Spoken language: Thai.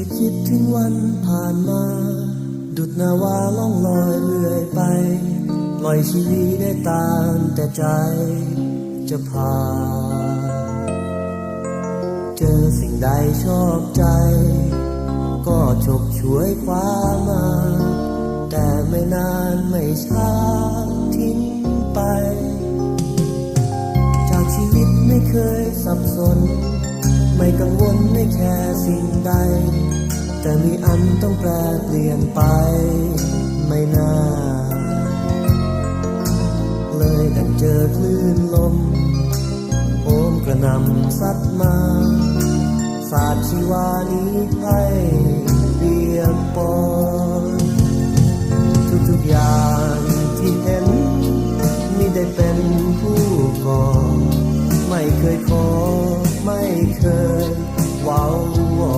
จะคิดถึงวันผ่านมา ดุดนาวาล่องลอยเรื่อยไป ปล่อยชีวิตได้ตามแต่ใจจะพา เจอสิ่งใดชอบใจ ก็ฉกฉวยคว้ามา แต่ไม่นานไม่ช้าทิ้งไป จากชีวิตไม่เคยสับสน ไม่กังวลไม่แคร์สิ่งใด แต่มีอันต้องแปรเปลี่ยนไปไม่น่า เลยดังเจอคลื่นลม โอมกระนำซัดมา ศาสตร์ชีวานี้ให้เลี่ยนปอนทุกทุกอย่างที่เห็นมิได้เป็นผู้ก่อ ไม่เคยขอ ไม่เคย